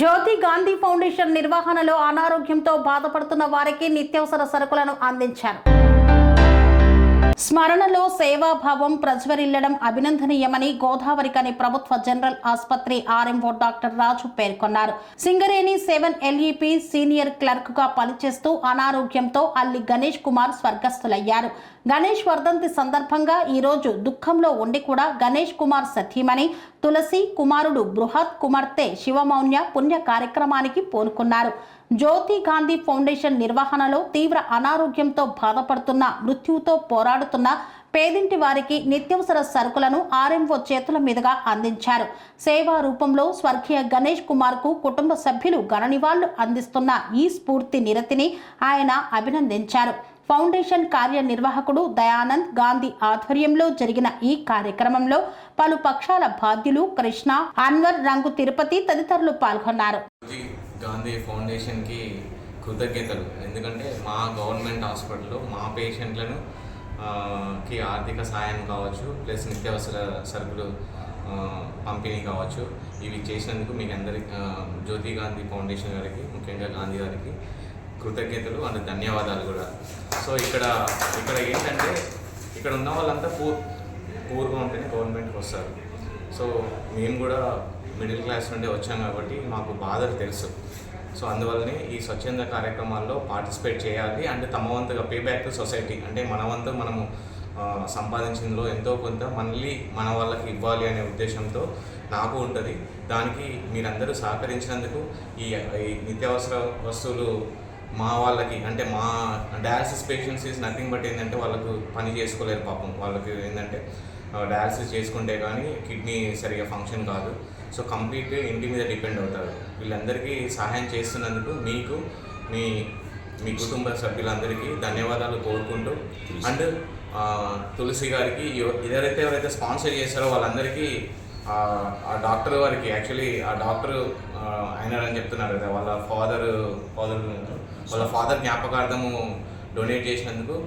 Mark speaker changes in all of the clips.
Speaker 1: జ్యోతి Gandhi foundation నిర్వహణలో అనారోగ్యంతో బాధపడుతున్న వారికి నిత్యావసర సరుకులను అందించారు. స్మరణలో సేవాభావం ప్రజ్వరిల్లడం అభినందనీయమని గోదావరికని ప్రభుత్వ జనరల్ ఆసుపత్రి ఆర్ఎంఓ డాక్టర్ రాజు పేర్కొన్నారు. సింగరేణి సెవెన్ ఎల్ఈపి సీనియర్ క్లర్క్గా పనిచేస్తూ అనారోగ్యంతో అల్లి గణేష్ కుమార్ స్వర్గస్థులయ్యారు. గణేష్ వర్ధంతి సందర్భంగా ఈ రోజు దుఃఖంలో ఉండి కూడా గణేష్ కుమార్ సతీమణి తులసి కుమారుడు బృహత్ కుమార్తె శివమౌన్య పుణ్య కార్యక్రమానికి పూనుకున్నారు. జ్యోతి గాంధీ ఫౌండేషన్ నిర్వహణలో తీవ్ర అనారోగ్యంతో బాధపడుతున్న మృత్యువుతో పోరాడుతున్న పేదింటి వారికి నిత్యవసర సరుకులను ఆర్ఎంఓ చేతుల మీదుగా అందించారు. సేవా రూపంలో స్వర్గీయ గణేష్ కుమార్కు కుటుంబ సభ్యులు గణనివాళ్ళు అందిస్తున్న ఈ స్ఫూర్తి నిరతిని ఆయన అభినందించారు. ఫౌండేషన్ కార్యనిర్వాహకుడు దయానంద్ గాంధీ ఆధ్వర్యంలో జరిగిన ఈ కార్యక్రమంలో పలు పక్షాల బాధ్యులు కృష్ణ అన్వర్ రంగు తిరుపతి తదితరులు పాల్గొన్నారు.
Speaker 2: గాంధీ ఫౌండేషన్కి కృతజ్ఞతలు. ఎందుకంటే మా గవర్నమెంట్ హాస్పిటల్లో మా పేషెంట్లను కి ఆర్థిక సాయం కావచ్చు ప్లస్ నిత్యావసర సరుకులు పంపిణీ కావచ్చు. ఇవి చేసినందుకు మీకు అందరికి జ్యోతి గాంధీ ఫౌండేషన్ గారికి ముఖ్యంగా గాంధీ గారికి కృతజ్ఞతలు అండ్ ధన్యవాదాలు కూడా. సో ఇక్కడ ఇక్కడ ఏంటంటే ఇక్కడ ఉన్న వాళ్ళంతా పూర్ పూర్గా ఉంటేనే గవర్నమెంట్కి వస్తారు. సో మేము కూడా మిడిల్ క్లాస్ నుండి వచ్చాం కాబట్టి మాకు బాధలు తెలుసు. సో అందువల్లనే ఈ స్వచ్ఛంద కార్యక్రమాల్లో పార్టిసిపేట్ చేయాలి అండ్ తమ వంతుగా పే బ్యాక్ టు సొసైటీ అంటే మన వంతు మనము ఆ, సంపాదించిందో ఎంతో కొంత మళ్ళీ మన వాళ్ళకి ఇవ్వాలి అనే ఉద్దేశంతో నాకు ఉంటుంది. దానికి మీరందరూ సహకరించినందుకు ఈ ఈ నిత్యావసర వస్తువులు మా వాళ్ళకి అంటే మా dialysis patients is nothing but ఏంటంటే వాళ్ళకు పని చేసుకోలేరు పాపం. వాళ్ళకి ఏంటంటే డయాలసిస్ చేసుకుంటే కానీ కిడ్నీ సరిగా ఫంక్షన్ కాదు. సో కంప్లీట్గా ఇంటి మీద డిపెండ్ అవుతారు. వీళ్ళందరికీ సహాయం చేస్తున్నందుకు మీకు మీ మీ కుటుంబ సభ్యులందరికీ ధన్యవాదాలు కోరుకుంటూ అండ్ తులసి గారికి ఎవ- ఎవరైతే ఎవరైతే స్పాన్సర్ చేశారో వాళ్ళందరికీ ఆ డాక్టర్ వారికి యాక్చువల్లీ ఆ డాక్టర్ అయినారని చెప్తున్నారు కదా వాళ్ళ ఫాదర్ ఫాదర్ వాళ్ళ ఫాదర్ జ్ఞాపకార్థము డొనేట్ చేసినందుకు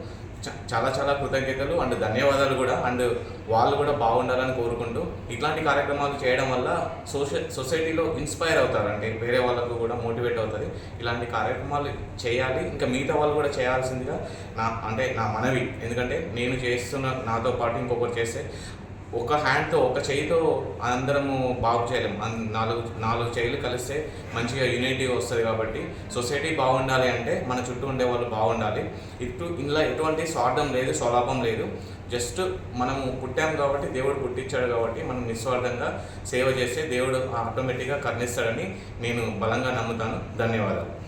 Speaker 2: చ- చాలా చాలా కృతజ్ఞతలు అండ్ ధన్యవాదాలు కూడా. అండ్ వాళ్ళు కూడా బాగుండాలని కోరుకుంటూ ఇట్లాంటి కార్యక్రమాలు చేయడం వల్ల సోషల్ సొసైటీలో ఇన్స్పైర్ అవుతారు. అంటే వేరే వాళ్ళకు కూడా మోటివేట్ అవుతుంది. ఇలాంటి కార్యక్రమాలు చేయాలి. ఇంకా మిగతా వాళ్ళు కూడా చేయాల్సిందిగా నా అంటే నా మనవి. ఎందుకంటే నేను చేస్తున్న నాతో పాటు ఇంకొకరు చేస్తే ఒక హ్యాండ్తో ఒక చేయితో అందరము బాగు చేయలేము నాలుగు నాలుగు చేయిలు కలిస్తే మంచిగా యూనిటీ వస్తుంది కాబట్టి సొసైటీ బాగుండాలి అంటే మన చుట్టూ ఉండే వాళ్ళు బాగుండాలి. ఇటు ఇందులో ఎటువంటి స్వార్థం లేదు స్వలాభం లేదు. జస్ట్ మనము పుట్టాం కాబట్టి దేవుడు పుట్టించాడు కాబట్టి మనం నిస్వార్థంగా సేవ చేస్తే దేవుడు ఆటోమేటిక్గా కర్ణిస్తాడని నేను బలంగా నమ్ముతాను. ధన్యవాదాలు.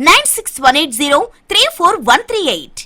Speaker 3: Nine six one eight zero three four one three eight